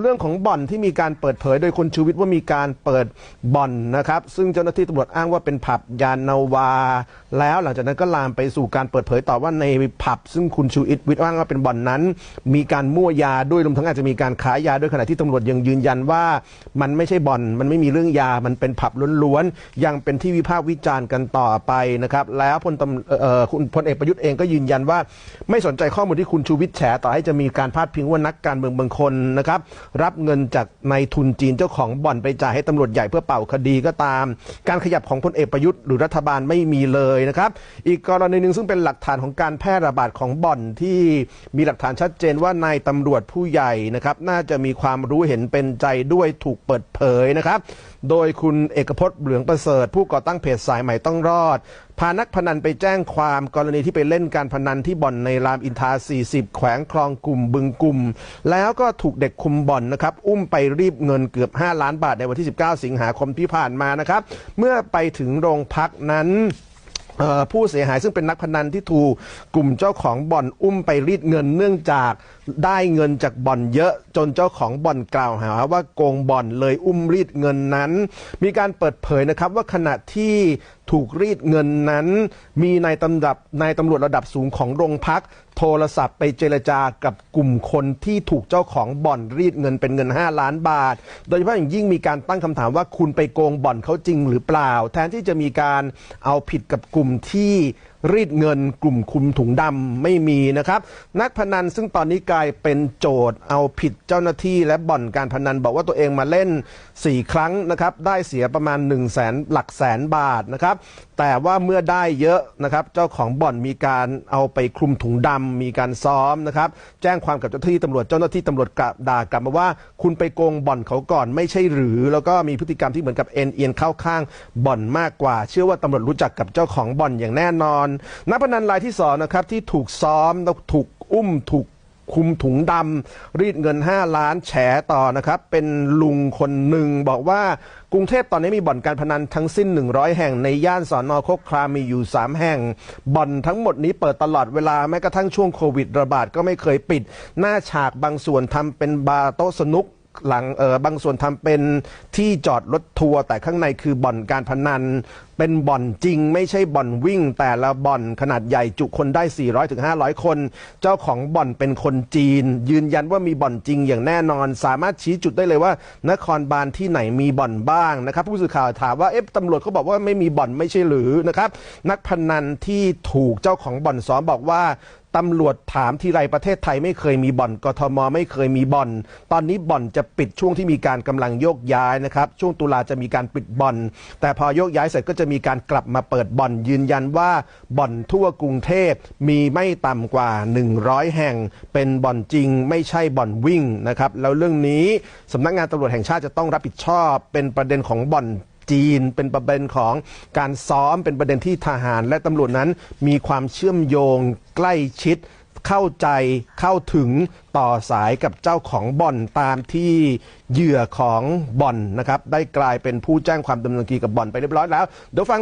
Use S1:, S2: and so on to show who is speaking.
S1: เรื่องของบ่อนที่มีการเปิดเผยโดยคุณชูวิทย์ว่ามีการเปิดบ่อนนะครับ ซึ่งเจ้าหน้าที่ตำรวจอ้างว่าเป็นผับยานนาวา แล้วหลังจากนั้นก็ลามไปสู่การเปิดเผยต่อว่าในผับ ซึ่งคุณชูวิทย์อ้างว่าเป็นบ่อนนั้น มีการมั่วยาด้วยรวมทั้งอาจจะมีการขายยาด้วยขณะที่ตำรวจยังยืนยันว่า มันไม่ใช่บ่อนมันไม่มีเรื่องยามันเป็นผับล้วนๆยังเป็นที่วิพากษ์วิจารณ์กันต่อไปนะครับแล้วพลตำเอ่อคุณพลเอกประยุทธ์เองก็ยืนยันว่า ไม่สนใจข้อมูลที่คุณชูวิทย์แฉต่อให้จะมีการพาดพิงว่านักการเมืองบางคนนะครับรับเงินจากนายทุนจีนเจ้าของบ่อนไปจ่ายให้ตำรวจใหญ่เพื่อเป่าคดีก็ตาม การขยับของพลเอกประยุทธ์หรือรัฐบาลไม่มีเลยนะครับอีกกรณีหนึ่งซึ่งเป็นหลักฐานของการแพร่ระบาดของบ่อนที่มีหลักฐานชัดเจนว่านายตำรวจผู้ใหญ่นะครับน่าจะมีความรู้เห็นเป็นใจด้วยถูกเปิดเผยนะครับ โดยคุณเอกพจน์เหลืองประเสริฐ ผู้ก่อตั้งเพจสายใหม่ต้องรอด พานักพนันไปแจ้งความกรณีที่ไปเล่นการพนันที่บ่อนในรามอินทรา40 แขวงคลองกลุ่มบึงกลุ่ม แล้วก็ถูกเด็กคุมบ่อนนะครับ อุ้มไปรีบเงินเกือบ 5 ล้านบาทในวันที่ 19 สิงหาคมที่ผ่านมานะครับ เมื่อไปถึงโรงพักนั้นผู้เสียหายซึ่งเป็นนักพนันที่ถูกกลุ่มเจ้าของบ่อนอุ้มไปรีดเงินเนื่องจาก ได้เงินจากบ่อนเยอะจนเจ้าของบ่อนกล่าวหาว่าโกงบ่อนเลยอุ้มรีดเงินนั้น มีการเปิดเผยนะครับว่าขณะที่ถูกรีดเงินนั้น มีนายตำรับนายตำรวจระดับสูงของโรงพัก โทรศัพท์ไปเจรจากับกลุ่มคนที่ถูกเจ้าของบ่อนรีดเงินเป็นเงิน 5 ล้านบาท โดยเฉพาะอย่างยิ่งมีการตั้งคำถามว่าคุณไปโกงบ่อนเขาจริงหรือเปล่า แทนที่จะมีการเอาผิดกับกลุ่มที่รีดเงินกลุ่มคุมถุงดำไม่มีนะครับ นักพนันซึ่งตอนนี้กลายเป็นโจทย์เอาผิดเจ้าหน้าที่และบ่อนการพนันบอกว่าตัวเองมาเล่น 4 ครั้งนะครับ ได้เสียประมาณ 1 0 0 0 0แสนหลักแสนบาทนะครับ แต่ว่าเมื่อได้เยอะนะครับ เจ้าของบ่อนมีการเอาไปคลุมถุงดำมีการซ้อมนะครับ แจ้งความกับเจ้าหน้าที่ตำรวจเจ้าหน้าที่ตำรวจกลับด่ากลับมาว่า คุณไปโกงบ่อนเขาก่อนไม่ใช่หรือ แล้วก็มีพฤติกรรมที่เหมือนกับเอ็นเอียงเข้าข้างบ่อนมากกว่า เชื่อว่าตำรวจรู้จักกับเจ้าของบ่อนอย่างแน่นอนนักพนันรายที่สองนะครับที่ถูกซ้อมแล้วถูกอุ้มถูกคุมถุงดำรีดเงิน 5 ล้านแฉต่อนะครับ เป็นลุงคนหนึ่งบอกว่ากรุงเทพตอนนี้มีบ่อนการพนันทั้งสิ้น 100 แห่งในย่านสอนอโคกครามมีอยู่ 3 แห่ง บ่อนทั้งหมดนี้เปิดตลอดเวลาแม้กระทั่งช่วงโควิดระบาดก็ไม่เคยปิด หน้าฉากบางส่วนทำเป็นบาร์โต๊ะสนุกหลังเออบางส่วนทำเป็นที่จอดรถทัวร์แต่ข้างในคือบ่อนการพนัน เป็นบ่อนจริง ไม่ใช่บ่อนวิ่ง แต่ละบ่อนขนาดใหญ่จุคนได้400ถึง500 คน เจ้าของบ่อนเป็นคนจีน ยืนยันว่ามีบ่อนจริงอย่างแน่นอน สามารถชี้จุดได้เลยว่า นครบาลที่ไหนมีบ่อนบ้างนะครับ ผู้สื่อข่าวถามว่าเอ๊ะตำรวจเขาบอกว่าไม่มีบ่อนไม่ใช่หรือนะครับนักพนันที่ถูกเจ้าของบ่อนซ้อมบอกว่าตำรวจถามทีไรประเทศไทยไม่เคยมีบ่อนกทมไม่เคยมีบ่อน ตอนนี้บ่อนจะปิดช่วงที่มีการกำลังโยกย้ายนะครับ ช่วงตุลาจะมีการปิดบ่อน แต่พอโยกย้ายเสร็จก็จะมีการกลับมาเปิดบ่อนยืนยันว่าบ่อนทั่วกรุงเทพมีไม่ต่ำกว่า 100 แห่ง เป็นบ่อนจริงไม่ใช่บ่อนวิ่งนะครับแล้วเรื่องนี้สำนักงานตำรวจแห่งชาติจะต้องรับผิดชอบ เป็นประเด็นของบ่อนจีนเป็นประเด็นของการซ้อมเป็นประเด็นที่ทหาร และตำรวจนั้นมีความเชื่อมโยงใกล้ชิด เข้าใจเข้าถึงต่อสายกับเจ้าของบ่อนตามที่เหยื่อของบ่อนนะครับ ได้กลายเป็นผู้แจ้งความดำเนินคดีกับบ่อนไปเรียบร้อยแล้วเดี๋ยวฟัง